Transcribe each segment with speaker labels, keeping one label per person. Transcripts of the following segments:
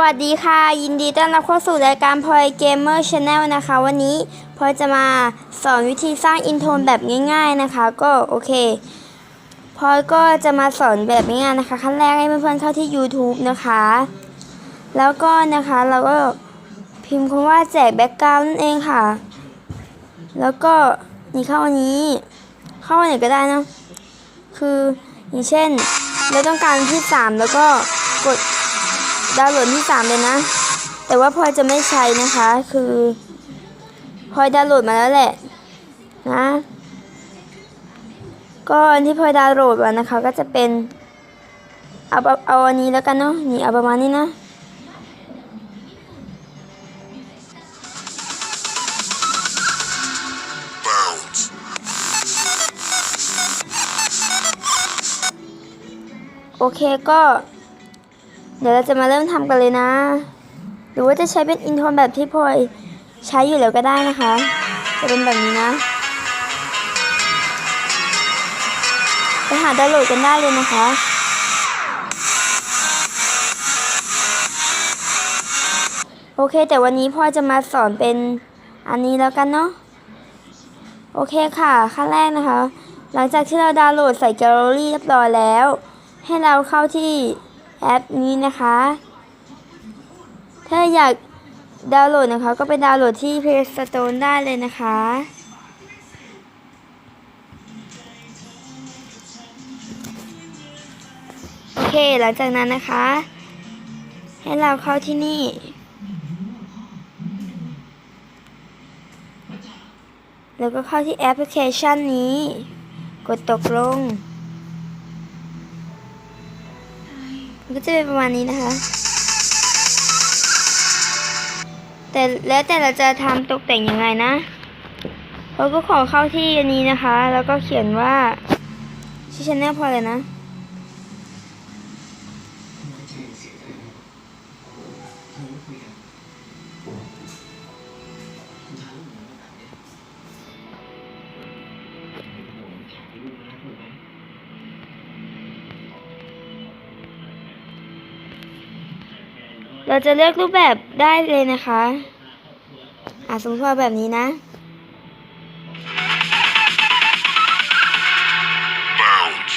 Speaker 1: สวัสดีค่ะ ยินดีต้อนรับเข้าสู่รายการพลอยเกมเมอร์ชาแนลนะคะ วันนี้พลอยจะมาสอนวิธีสร้างอินโทนแบบง่ายๆนะคะ ก็โอเคพลอยก็จะมาสอนแบบง่ายๆนะคะ ขั้นแรกให้เพื่อนๆเข้าที่ YouTube นะคะ แล้วก็นะคะเราก็พิมพ์คำว่าแจกแบ็กกราวน์นั่นเองค่ะ แล้วก็นี่เข้าอันนี้ เข้าอันไหนก็ได้นะ คืออย่างเช่น เราต้องการที่ 3 แล้วก็กด ดาวน์โหลดที่3เลยนะ แต่ว่าพลอยจะไม่ใช้นะคะ คือพลอยดาวน์โหลดมาแล้วแหละ นะ ก็อันที่พลอยดาวน์โหลดมานะคะ ก็จะเป็นเอาเอาอันนี้แล้วกันเนาะนี่เอาประมาณนี้นะโอเคก็ เดี๋ยวเราจะมาเริ่มทำกันเลยนะ หรือว่าจะใช้เป็นอินโทรแบบที่พลอยใช้อยู่แล้วก็ได้นะคะ จะเป็นแบบนี้นะไปหาดาวน์โหลดกันได้เลยนะคะโอเค แต่วันนี้พ่อจะมาสอนเป็นอันนี้แล้วกันเนาะโอเคค่ะ ขั้นแรกนะคะ หลังจากที่เราดาวน์โหลดใส่แกลเลอรี่เรียบร้อยแล้ว ให้เราเข้าที่ แอปนี้นะคะ ถ้าอยากดาวน์โหลดนะคะ ก็ไปดาวน์โหลดที่ Play Store ได้เลยนะคะ โอเค หลังจากนั้นนะคะ ให้เราเข้าที่นี่แล้วก็เข้าที่แอปพลิเคชันนี้ กดตกลง มันก็จะเป็นประมาณนี้นะคะ แต่แล้วแต่เราจะทำตกแต่งยังไงนะเราก็ขอเข้าที่อันนี้นะคะ แล้วก็เขียนว่าชื่อชแนลพอเลยนะ เราจะเลือกรูปแบบได้เลยนะคะอะสมมติว่าแบบนี้นะ
Speaker 2: Bounce.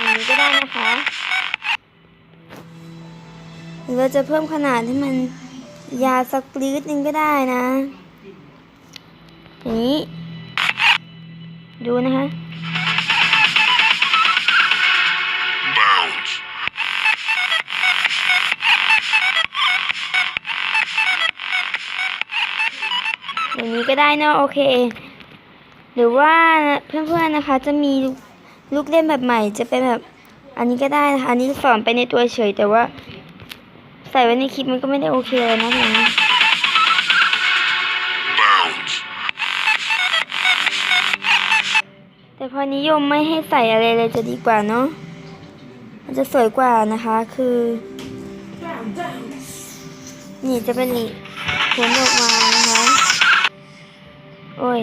Speaker 1: อย่างนี้ก็ได้นะคะหรือเราจะเพิ่มขนาดให้มันยาวสักปลีดนึงก็ได้นะอย่างนี้ ดูนะคะ อย่างนี้ก็ได้นะโอเค หรือว่าเพื่อนๆนะคะจะมีลูกเล่นแบบใหม่ จะเป็นแบบอันนี้ก็ได้นะคะอันนี้สอนไปในตัวเฉยแต่ว่า ใส่ไว้ในคลิปมันก็ไม่ได้โอเคเลยนะผม
Speaker 2: Bounce.
Speaker 1: แต่พอนิยมไม่ให้ใส่อะไรเลยจะดีกว่าเนาะมันจะสวยกว่านะคะคือ นี่จะเป็นนี่ผลออกมา โอ้ย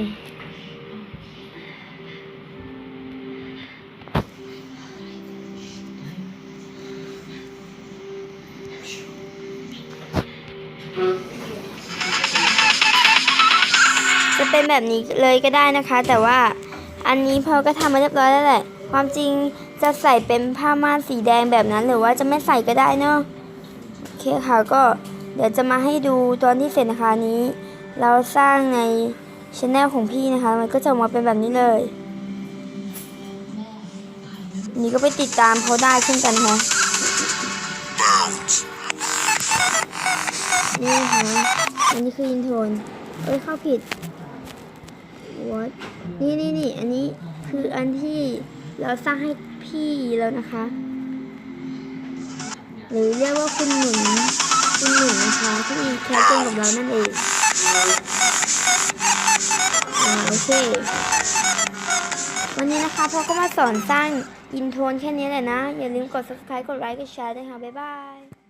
Speaker 1: จะเป็นแบบนี้เลยก็ได้นะคะ แต่ว่าอันนี้พอก็ทำมาเรียบร้อยแล้วแหละ ความจริงจะใส่เป็นผ้าม่านสีแดงแบบนั้น หรือว่าจะไม่ใส่ก็ได้เนาะโอเคค่ะก็เดี๋ยวจะมาให้ดูตอนที่เสร็จนะคะนี้ เราสร้างใน ช anel ของพี่นะคะ มันก็จะออกมาเป็นแบบนี้เลย นี่ก็ไปติดตามเขาได้เช่นกันค่ะนี่นะคะอันนี้คืออินโทนเอ้ยเข้าผิด what นี่นี่นี่อันนี้คืออันที่เราสร้างให้พี่แล้วนะคะ หรือเรียกว่าคุณหนุนคุณหนุนนะคะที่มีแคสเกมกับเรานั่นเอง อ่าโอเค วันนี้นะคะพ่อก็มาสอนสร้างอินโทนแค่นี้แหละนะ อย่าลืมกด subscribe กดไลค์กดแชร์ด้วยค่ะ บ๊ายบาย